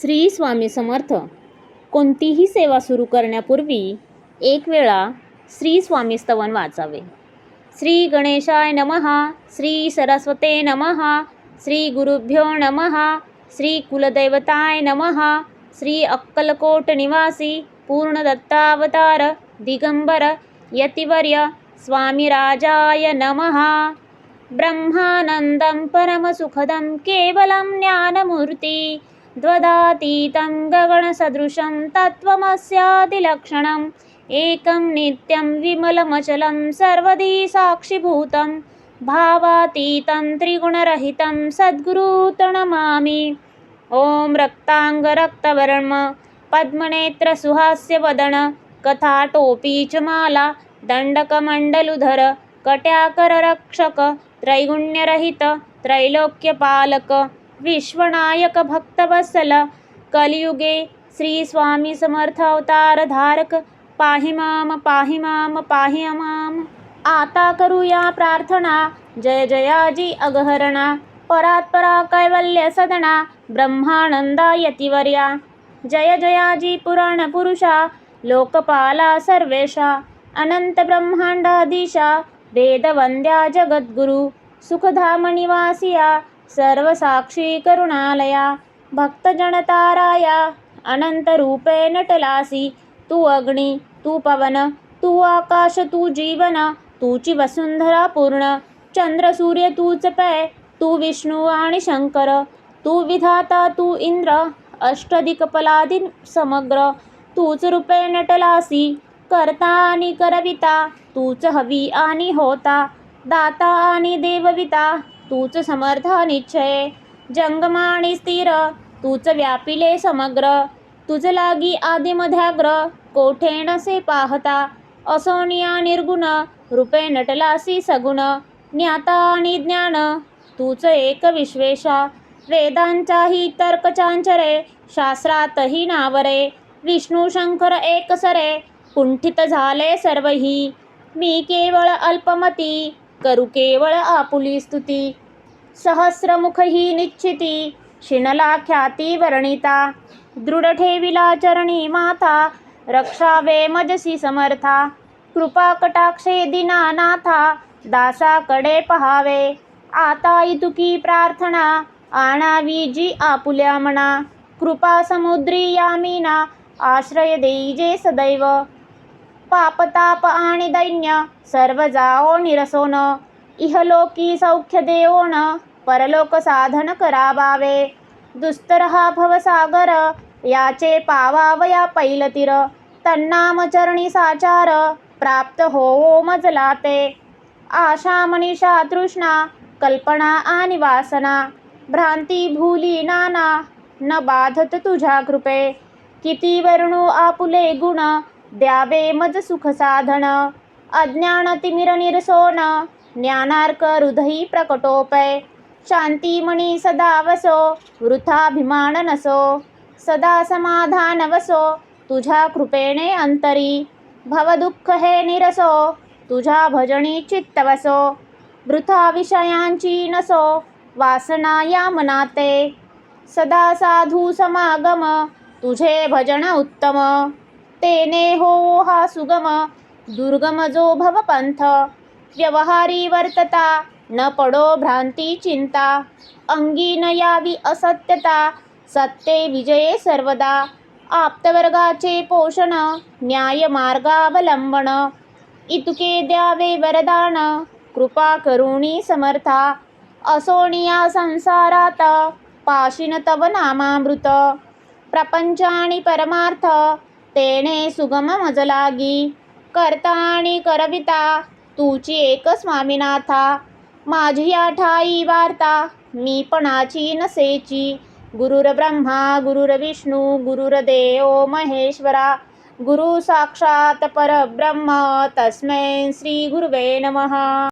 श्री स्वामी समर्थ. कोणतीही सेवा सुरू करण्यापूर्वी एक वेळा श्री स्वामी स्तवन वाचावे. श्री गणेशाय नमहा श्री सरस्वते नमहा श्री गुरुभ्यो नमहा श्री कुलदैवताय नमहा श्री अक्कलकोट निवासी पूर्णदत्तावतार दिगंबर यतिवर्य स्वामीराजाय नमहा. ब्रह्मानन्दं परमसुखदं केवलं ज्ञानमूर्ती. द्वदातीतं गगणसदृशं तत्त्वमस्यादिलक्षणम्। एकं नित्यं विमलमचलं सर्वदी साक्षिभूतं भावातीतं त्रिगुणरहितं सद्गुरुतणमामि ॐ रक्ताङ्गरक्तवर्म पद्मनेत्रसुहास्यवदन कथाटोपी च माला दण्डकमण्डलुधर कट्याकररक्षक त्रैगुण्यरहित त्रैलोक्यपालक। विश्वनायक भक्तवत्सल कलियुगे श्री स्वामी समर्थ अवतार धारक पाहि माम पाहि माम पाहि माम आता करूया प्रार्थना जय जयाजी अगहरणा। परात्परा कैवल्य सदना ब्रह्मानंदा यतिवर्या। जय जयाजी पुराण पुरुषा लोकपाला सर्वेशा अनंत ब्रह्मांडाधीशा वेदवंद्या जगद्गुरु। सुखधाम निवासिया सर्वसाक्षी करुणालया भक्तजनताराया अनंतरूपे नटलासी तू अग्नी तू पवन तू आकाश तू जीवन तूची वसुंधरा पूर्ण चंद्र सूर्य तूच पै तू विष्णू आणि शंकर तू विधाता तू इंद्र अष्टदिक्पलादी समग्र तूच रूपे नटलासी करता आणि करविता तूच हवी आणि होता दाता आणि देवविता तूच समर्थ निश्चय जंगम आणि स्थिर तूच व्यापिले समग्र. तुझ लागी आदिमध्याग्र कोठे नसे पाहता? असोनिया निर्गुण रूपे नटलासी सगुण. ज्ञाता आणि ज्ञान तूच एक विश्वेशा. वेदांचाही तर्कचांचरे शास्त्रातही नावरे. विष्णू शंकर एकसरे कुंठित झाले सर्वही. मी केवळ अल्पमती करू केवळ आपुली स्तुती. सहस्रमुख ही निश्चिती शिनला ख्याती वर्णिता. दृढ ठेविला चरणी माथा रक्षावे मजसी समर्था. कृपा कटाक्षे दिनानाथा दासाकडे पहावे. आता इतुकी प्रार्थना आणावी जी आपुल्या म्हणा कृपा समुद्री यामिना आश्रय देई जे सदैव. पापताप आणि दैन्य सर्व जाओ निरसोन. इहलोकी सौख्य देवोन परलोक साधन करावावे. दुस्तरहा भवसागर याचे पावावया पैलतीर तन्नाम चरणी साचार प्राप्त होवो मजला ते आशा मनीषा तृष्णा कल्पना आणि वासना. भ्रांती भूली नाना न बाधत तुझ्या कृपे. किती वर्णू आपुले गुण द्यावे मज सुख साधन. अज्ञान तिमिर निरसोन ज्ञानार्क हृदयी प्रकटोपय. शांतीमणी सदा वसो. वृथाभिमान नसो. सदा समाधान वसो. तुझ्या कृपेने अंतरी. भवदुःख हे निरसो. तुझ्या भजनी चित्तवसो वृथा विषयांची नसो. वासना या मनाते. सदा साधू समागम. तुझे भजन उत्तम. तेने हो हा सुगम दुर्गम जो भवपंथ. व्यवहारी वर्तता न पडो भ्रांती चिंता. अंगी न यावी असत्यता सत्ये विजये सर्वदा. आप्तवर्गाचे पोषण न्याय मार्गावलंबन. इतुके द्यावे वरदान कृपा करुणी समर्था. असोनिया संसारात पाशिन तव नामामृत. प्रपंच आणि परमार्थ तेने सुगम मजलागी. करता आणि करविता तूची एक स्वामीनाथा. माझी ठाई वार्ता मी पणाची नसेची. गुरुर ब्रह्मा गुरुर विष्णू गुरुर देव महेश्वरा. गुरु साक्षात परब्रह्म तस्मै श्री गुरुवे नमः.